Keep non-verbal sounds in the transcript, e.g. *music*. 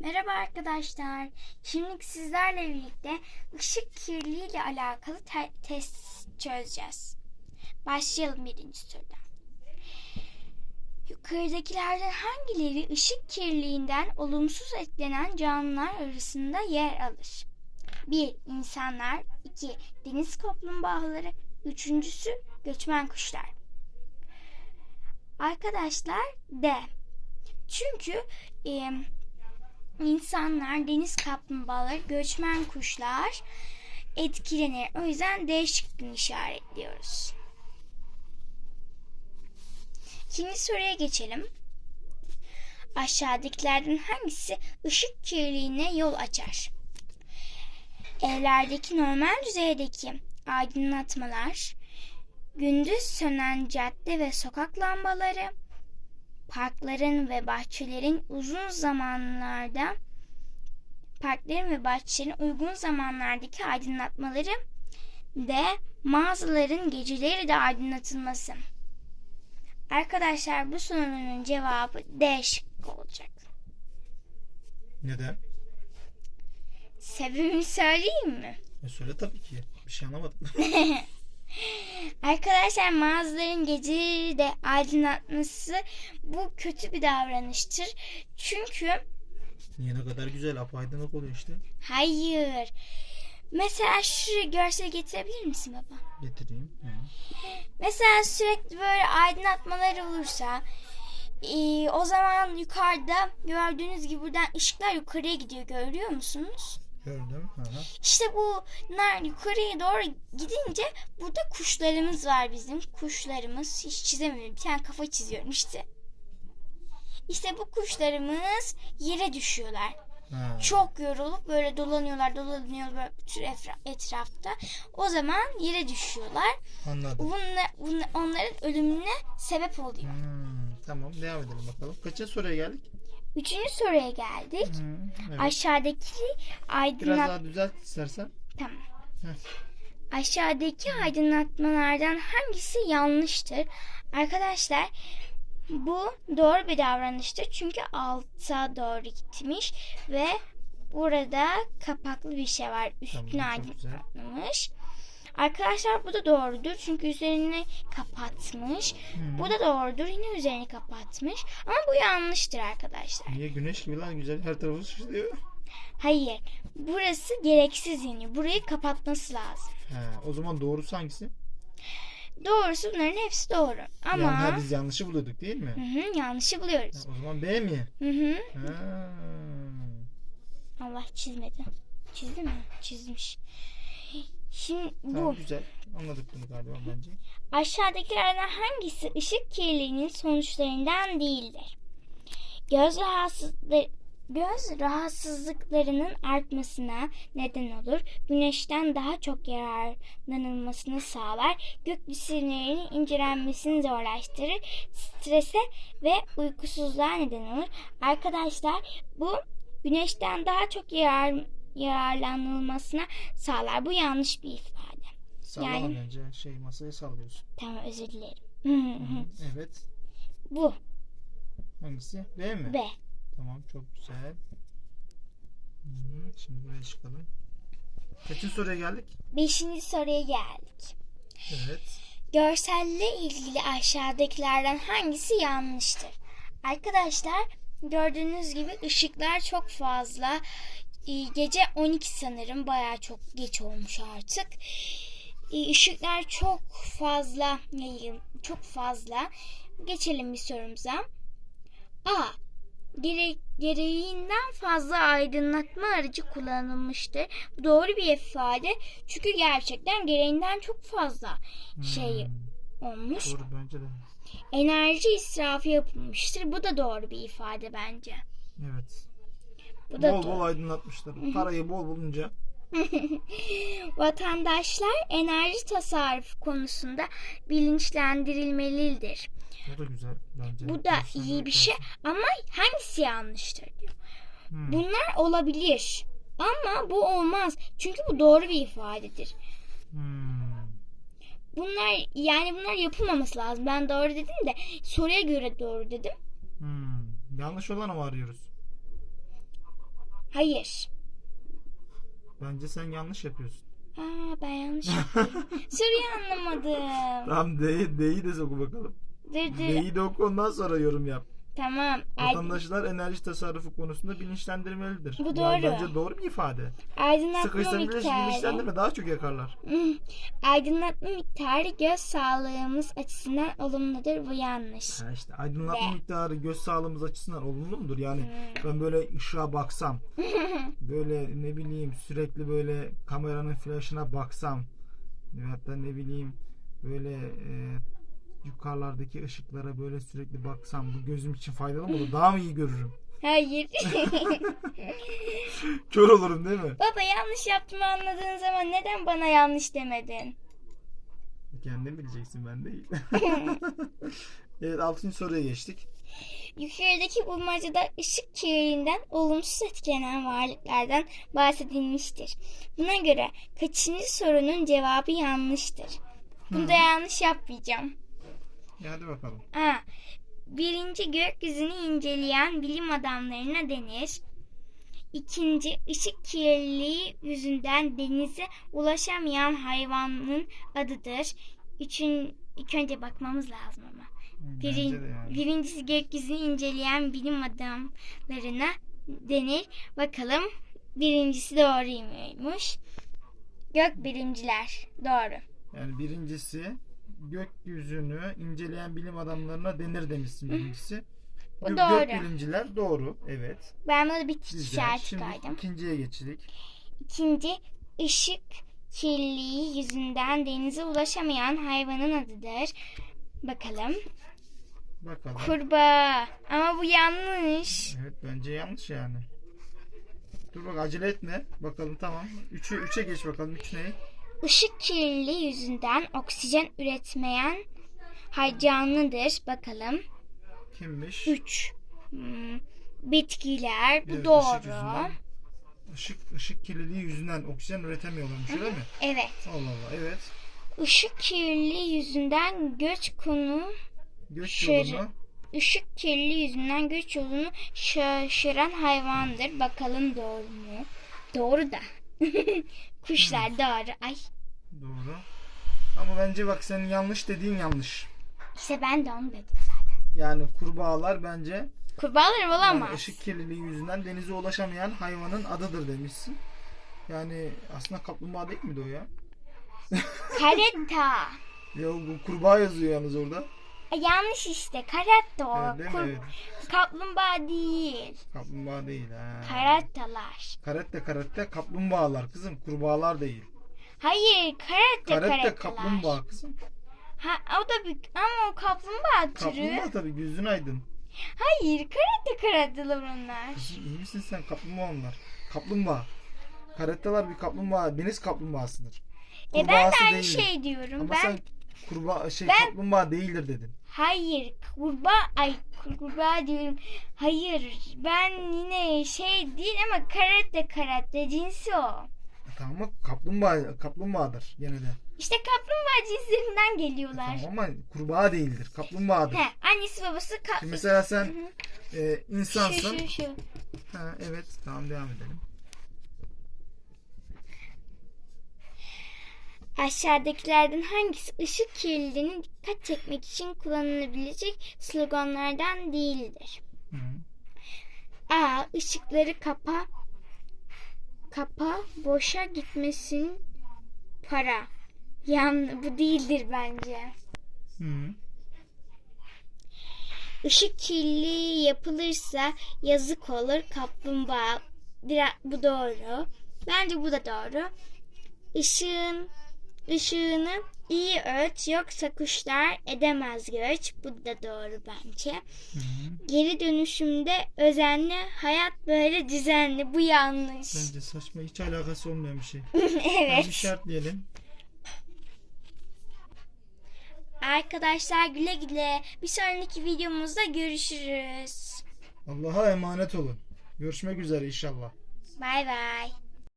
Merhaba arkadaşlar. Şimdi sizlerle birlikte ışık kirliliği ile alakalı te- test çözeceğiz. Başlayalım birinci sorudan. Yukarıdakilerden hangileri ışık kirliliğinden olumsuz etkilenen canlılar arasında yer alır? 1. İnsanlar 2. Deniz kaplumbağaları Üçüncüsü göçmen kuşlar. Arkadaşlar D. Çünkü e, insanlar, deniz kaplumbağaları, göçmen kuşlar etkilenir. O yüzden D şıkkını işaretliyoruz. İkinci soruya geçelim. Aşağıdakilerden hangisi ışık kirliliğine yol açar? Evlerdeki normal düzeydeki aydınlatmalar, gündüz sönen cadde ve sokak lambaları, parkların ve bahçelerin uzun zamanlarda parkların ve bahçelerin uygun zamanlardaki aydınlatmaları de mağazaların geceleri de aydınlatılması. Arkadaşlar bu sorunun cevabı D şıkkı olacak. Neden? Sebebini söyleyeyim mi? E söyle tabii ki. Bir şey anlamadım. *laughs* Arkadaşlar mağazaların geceleri de aydınlatması bu kötü bir davranıştır. Çünkü Niye ne kadar güzel apaydınlık oluyor işte. hayır. Mesela şu görsel getirebilir misin baba? Getireyim. Hı. Mesela sürekli böyle aydınlatmalar olursa e, o zaman yukarıda gördüğünüz gibi buradan ışıklar yukarıya gidiyor görüyor musunuz? Gördüm. Hı. İşte bunlar yukarıya doğru gidince burada kuşlarımız var bizim. Kuşlarımız hiç çizemiyorum. Bir tane kafa çiziyorum işte. İşte bu kuşlarımız yere düşüyorlar. Ha. Çok yorulup böyle dolanıyorlar, dolanıyorlar böyle bütün efra- etrafta. O zaman yere düşüyorlar. Anladım. Bunlar, bunlar onların ölümüne sebep oluyor. Hmm, tamam devam edelim bakalım. Kaçıncı soruya geldik? Üçüncü soruya geldik. Hı, evet. Aşağıdaki Biraz aydınlat... daha düzelt istersen. Tamam. Heh. Aşağıdaki aydınlatmalardan hangisi yanlıştır? Arkadaşlar bu doğru bir davranıştır. Çünkü alta doğru gitmiş ve burada kapaklı bir şey var. Üstüne Tamam, aydınlatmış. Arkadaşlar bu da doğrudur. Çünkü üzerini kapatmış. Hı. Bu da doğrudur. Yine üzerini kapatmış. Ama bu yanlıştır arkadaşlar. Niye güneş gibi lan güzel her tarafı süslüyor. Hayır. Burası gereksiz yani. Burayı kapatması lazım. He, o zaman doğrusu hangisi? Doğrusu bunların hepsi doğru. Ama Yani biz yanlışı buluyorduk değil mi? Hı hı, yanlışı buluyoruz. Ha, o zaman B mi? Hı hı. Ha. Allah çizmedi. Çizdi mi? Çizmiş. Şimdi bu Tamam güzel. Anladık bunu galiba bence. aşağıdakilerden hangisi ışık kirliliğinin sonuçlarından değildir? Göz rahatsızlığı Göz rahatsızlıklarının artmasına neden olur, güneşten daha çok yararlanılmasını sağlar, gök cisimlerinin incelenmesini zorlaştırır, strese ve uykusuzluğa neden olur. Arkadaşlar bu güneşten daha çok yarar, yararlanılmasına sağlar. Bu yanlış bir ifade. Sallama Yani- bence. Şey masayı sallıyorsun. Tamam özür dilerim. Hı, Evet. bu Hangisi? B mi? B. Tamam çok güzel. Şimdi buraya çıkalım. Kaçıncı soruya geldik? Beşinci soruya geldik. Evet. Görselle ilgili aşağıdakilerden hangisi yanlıştır? Arkadaşlar gördüğünüz gibi ışıklar çok fazla. Ee, Gece 12 sanırım bayağı çok geç olmuş artık. Ee, Işıklar çok fazla yayın, çok fazla. Geçelim bir sorumuza. A. Gere- gereğinden fazla aydınlatma aracı kullanılmıştır. Doğru bir ifade. Çünkü gerçekten gereğinden çok fazla şey Hmm, olmuş. Doğru bence de. Enerji israfı yapılmıştır. Bu da doğru bir ifade bence. Evet. Bu da Bol bol aydınlatmışlar. Parayı bol bulunca. *laughs* Vatandaşlar enerji tasarrufu konusunda bilinçlendirilmelidir. Bu da güzel bence. Bu da iyi bir şey ama hangisi yanlıştır diyor. Hmm, Bunlar olabilir ama bu olmaz. Çünkü bu doğru bir ifadedir. hmm. Bunlar yani bunlar yapılmaması lazım. Ben doğru dedim de soruya göre doğru dedim. Hmm. Yanlış olanı mı arıyoruz? Hayır. Bence sen yanlış yapıyorsun. Aa ben yanlış yaptım. *laughs* Soruyu anlamadım. Tamam D'yi, D'yi de oku bakalım. Dur dur. D'yi de oku ondan sonra yorum yap. Tamam. Vatandaşlar enerji tasarrufu konusunda bilinçlendirmelidir. Bu doğru. bence doğru bir ifade. aydınlatma Sıkışsa miktarı. bilinçlendirme daha çok yakarlar. Hmm. Aydınlatma miktarı göz sağlığımız açısından olumludur. Bu yanlış. Ha işte aydınlatma Ve- miktarı göz sağlığımız açısından olumlu mudur? Yani Hmm. ben böyle ışığa baksam, *laughs* böyle ne bileyim sürekli böyle kameranın flaşına baksam, da ne bileyim böyle e, yukarılardaki ışıklara böyle sürekli baksam bu gözüm için faydalı mı olur? Daha mı iyi görürüm? Hayır. *laughs* Kör olurum değil mi? Baba yanlış yaptığımı anladığın zaman neden bana yanlış demedin? Kendin bileceksin ben değil. *laughs* evet 6. soruya geçtik. Yukarıdaki bulmacada ışık kirliliğinden olumsuz etkilenen varlıklardan bahsedilmiştir. Buna göre kaçıncı sorunun cevabı yanlıştır? Bunda yanlış yapmayacağım. Ya Hadi bakalım. A. Birinci gökyüzünü inceleyen bilim adamlarına denir. İkinci ışık kirliliği yüzünden denize ulaşamayan hayvanın adıdır. Üçün, ilk önce bakmamız lazım ama. Birin, yani. Birincisi gökyüzünü inceleyen bilim adamlarına denir. Bakalım birincisi doğruymuş. Gök bilimciler. Doğru. Yani birincisi gökyüzünü inceleyen bilim adamlarına denir demişsin birincisi. Bu Gö- doğru. Gökbilimciler doğru. Evet. Ben burada bir Güzel. işareti Şimdi koydum. ikinciye geçtik. İkinci ışık kirliliği yüzünden denize ulaşamayan hayvanın adıdır. Bakalım. Bakalım. Kurbağa. Ama bu yanlış. Evet bence yanlış yani. Dur bak acele etme. Bakalım tamam. Üçü, üçe geç bakalım. Üç ne? Işık kirliliği yüzünden oksijen üretmeyen canlıdır. Bakalım. Kimmiş? 3. bitkiler. Bu Evet, doğru. yüzünden. Işık, ışık kirliliği yüzünden oksijen üretemiyorlarmış öyle mi? Evet. Allah Allah evet. Işık kirliliği yüzünden göç konu Göç yolunu ışık kirliliği yüzünden göç yolunu şaşıran hayvandır. Bakalım doğru mu? Doğru da. *laughs* Kuşlar doğru. Ay doğru. Ama bence bak senin yanlış dediğin yanlış. işte ben de onu dedim zaten. Yani kurbağalar bence Kurbağalar yani olamaz. ışık kirliliği yüzünden denize ulaşamayan hayvanın adıdır demişsin. Yani aslında kaplumbağa değil miydi o ya? *laughs* Karetta. Ya bu kurbağa yazıyor yalnız orada. Ay, Yanlış işte. Karetta o. Evet, değil mi? Kur-. Kaplumbağa değil. Kaplumbağa değil ha. Karattalar. Karette karette kaplumbağalar kızım. Kurbağalar değil. Hayır, Karette karattalar. kaplumbağa kızım. Ha, o da bir ama o kaplumbağa türü. Kaplumbağa tabii gözün aydın. Hayır, karette karattalar onlar. Kızım iyi misin sen kaplumbağa onlar. Kaplumbağa. Karettalar bir kaplumbağa, deniz kaplumbağasıdır. E ben de Kurbağası aynı değildir. şey diyorum. Ama ben sen kurbağa şey Ben- kaplumbağa değildir dedin. hayır, kurbağa ay kurbağa diyorum. Hayır, ben yine şey değil ama karette karette cinsi o. Tamam ama kaplumbağa kaplumbağadır gene de. İşte kaplumbağa cinslerinden geliyorlar. Tamam ama kurbağa değildir. Kaplumbağadır. He, annesi babası Şimdi mesela sen e, şu insansın. şu şu. Ha, evet tamam devam edelim. Aşağıdakilerden hangisi ışık kirliliğine dikkat çekmek için kullanılabilecek sloganlardan değildir? Hı. A. ışıkları kapa. Kapa. Boşa gitmesin para. Yan bu değildir bence. Hı. Işık kirliliği yapılırsa yazık olur kaplumbağa. Biraz, bu doğru. Bence bu da doğru. Işığın ışığını iyi öt yoksa kuşlar edemez göç. Bu da doğru bence. Hı. Geri dönüşümde özenli hayat böyle düzenli. Bu yanlış. Bence saçma hiç alakası olmayan bir şey. *laughs* Evet. işaretleyelim. Arkadaşlar güle güle. Bir sonraki videomuzda görüşürüz. Allah'a emanet olun. Görüşmek üzere inşallah. Bay bay.